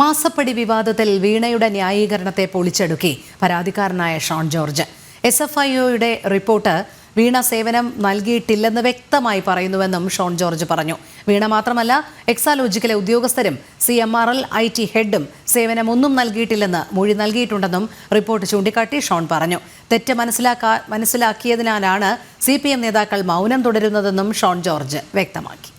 മാസപ്പടി വിവാദത്തിൽ വീണയുടെ ന്യായീകരണത്തെ പൊളിച്ചെടുക്കി. പരാതിക്കാരനായ Shone George. S F I ഒയുടെ റിപ്പോർട്ട് വീണ സേവനം നൽകിയിട്ടില്ലെന്ന് വ്യക്തമായി പറയുന്നുവെന്നും ഷോൺ ജോർജ് പറഞ്ഞു. വീണ മാത്രമല്ല എക്സാലോജിക്കലെ ഉദ്യോഗസ്ഥരും C M R L I T ഹെഡും സേവനമൊന്നും നൽകിയിട്ടില്ലെന്ന് മൊഴി നൽകിയിട്ടുണ്ടെന്നും റിപ്പോർട്ട് ചൂണ്ടിക്കാട്ടി ഷോൺ പറഞ്ഞു. തെറ്റ് മനസ്സിലാക്കാ മനസ്സിലാക്കിയതിനാലാണ് സി പി എം നേതാക്കൾ മൗനം തുടരുന്നതെന്നും ഷോൺ ജോർജ് വ്യക്തമാക്കി.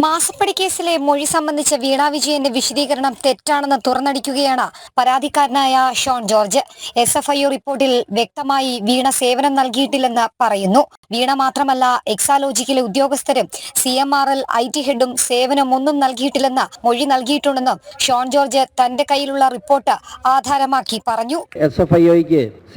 മാസപ്പടി കേസിലെ മൊഴി സംബന്ധിച്ച വീണ വിജയന്റെ വിശദീകരണം തെറ്റാണെന്ന് തുറന്നടിക്കുകയാണ് പരാതിക്കാരനായ Shone George. S F I റിപ്പോർട്ടിൽ വ്യക്തമായി വീണ സേവനം നൽകിയിട്ടില്ലെന്ന് പറയുന്നു. വീണ മാത്രമല്ല എക്സാലോജിക്കിലെ ഉദ്യോഗസ്ഥരും C M R L I T ഹെഡും സേവനമൊന്നും നൽകിയിട്ടില്ലെന്ന് മൊഴി നൽകിയിട്ടുണ്ടെന്നും ഷോൺ ജോർജ് തന്റെ കയ്യിലുള്ള റിപ്പോർട്ട് ആധാരമാക്കി പറഞ്ഞു. എസ് എഫ് ഐ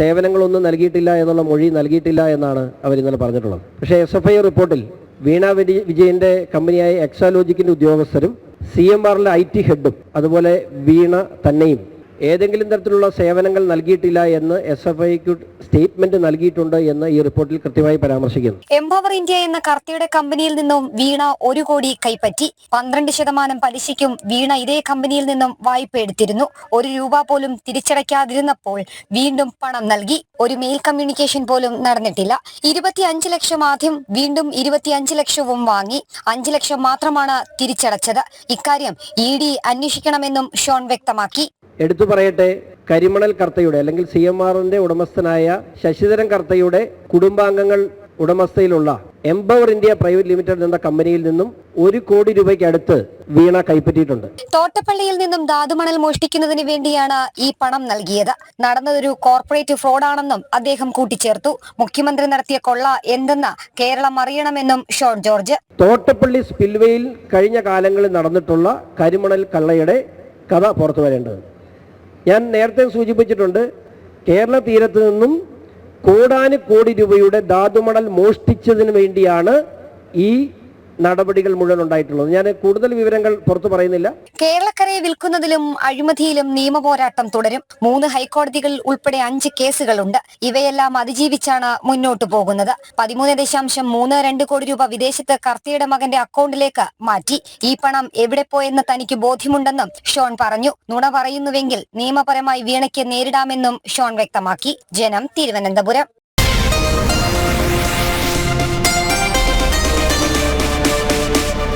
സേവനങ്ങളൊന്നും നൽകിയിട്ടില്ല എന്നുള്ള മൊഴി നൽകിയിട്ടില്ല എന്നാണ് അവർ ഇന്നലെ പറഞ്ഞിട്ടുള്ളത്. പക്ഷേ എസ് എഫ് ഐ റിപ്പോർട്ടിൽ വീണ വിജയ വിജയന്റെ കമ്പനിയായ എക്സാലോജിക്കിന്റെ ഉദ്യോഗസ്ഥരും സി എം ആറിലെ ഐ ടി ഹെഡും അതുപോലെ വീണ തന്നെയും ഏതെങ്കിലും തരത്തിലുള്ള സേവനങ്ങൾ നൽകിയിട്ടില്ല എന്ന് എസ് എഫ് ഐക്ക് സ്റ്റേറ്റ്മെന്റ് നൽകിയിട്ടുണ്ട് എന്ന് ഈ റിപ്പോർട്ടിൽ കൃത്യമായി പരാമർശിക്കുന്നു. എംപവർ ഇന്ത്യ എന്ന കർത്തയുടെ കമ്പനിയിൽ നിന്നും വീണ ഒരു കോടി കൈപ്പറ്റി. പന്ത്രണ്ട് ശതമാനം പലിശയ്ക്കും വീണ ഇതേ കമ്പനിയിൽ നിന്നും വായ്പ എടുത്തിരുന്നു. ഒരു രൂപ പോലും തിരിച്ചടയ്ക്കാതിരുന്നപ്പോൾ വീണ്ടും പണം നൽകി. ഒരു മെയിൽ കമ്മ്യൂണിക്കേഷൻ പോലും നടന്നിട്ടില്ല. ഇരുപത്തിയഞ്ച് ലക്ഷം ആദ്യം വീണ്ടും ഇരുപത്തിയഞ്ച് ലക്ഷവും വാങ്ങി. അഞ്ച് ലക്ഷം മാത്രമാണ് തിരിച്ചടച്ചത്. ഇക്കാര്യം ഇ ഡി അന്വേഷിക്കണമെന്നും ഷോൺ വ്യക്തമാക്കി. എടുത്തു പറയട്ടെ കരിമണൽ കർത്തയുടെ അല്ലെങ്കിൽ സി എം ആറിന്റെ ഉടമസ്ഥനായ ശശിധരൻ കർത്തയുടെ കുടുംബാംഗങ്ങൾ ഉടമസ്ഥയിലുള്ള എംപവർ ഇന്ത്യ പ്രൈവറ്റ് ലിമിറ്റഡ് എന്ന കമ്പനിയിൽ നിന്നും ഒരു കോടി രൂപയ്ക്ക് അടുത്ത് വീണ കൈപ്പറ്റിയിട്ടുണ്ട്. തോട്ടപ്പള്ളിയിൽ നിന്നും ധാതുമണൽ മോഷ്ടിക്കുന്നതിന് വേണ്ടിയാണ് ഈ പണം നൽകിയത്. നടന്നതൊരു കോർപ്പറേറ്റ് ഫ്രോഡാണെന്നും അദ്ദേഹം കൂട്ടിച്ചേർത്തു. മുഖ്യമന്ത്രി നടത്തിയ കൊള്ള എന്തെന്ന് കേരളം അറിയണമെന്നും ഷോൺ ജോർജ്. തോട്ടപ്പള്ളി സ്പിൽവേയിൽ കഴിഞ്ഞ കാലങ്ങളിൽ നടന്നിട്ടുള്ള കരിമണൽ കള്ളയുടെ കഥ പുറത്തു വരേണ്ടത് ഞാൻ നേരത്തെ സൂചിപ്പിച്ചിട്ടുണ്ട് കേരള തീരത്ത് നിന്നും കോടാനു കോടി രൂപയുടെ ധാതുമണൽ മോഷ്ടിച്ചതിന് വേണ്ടിയാണ് ഈ നടപടികൾ മുഴുവൻ ഉണ്ടായിട്ടുള്ളത്. ഞാൻ കൂടുതൽ വിവരങ്ങൾ പുറത്തു പറയുന്നില്ല. കേരളക്കരയെ വിൽക്കുന്നതിലും അഴിമതിയിലും നിയമപോരാട്ടം തുടരും. മൂന്ന് ഹൈക്കോടതികൾ ഉൾപ്പെടെ അഞ്ച് കേസുകളുണ്ട്. ഇവയെല്ലാം അതിജീവിച്ചാണ് മുന്നോട്ടു പോകുന്നത്. പതിമൂന്ന് ദശാംശം മൂന്ന് രണ്ട് കോടി രൂപ വിദേശത്ത് കർത്തിയുടെ മകന്റെ അക്കൗണ്ടിലേക്ക് മാറ്റി. ഈ പണം എവിടെ പോയെന്ന് തനിക്ക് ബോധ്യമുണ്ടെന്നും ഷോൺ പറഞ്ഞു. നുണ പറയുന്നുവെങ്കിൽ നിയമപരമായി വീണയ്ക്ക് നേരിടാമെന്നും ഷോൺ വ്യക്തമാക്കി. ജനം തിരുവനന്തപുരം.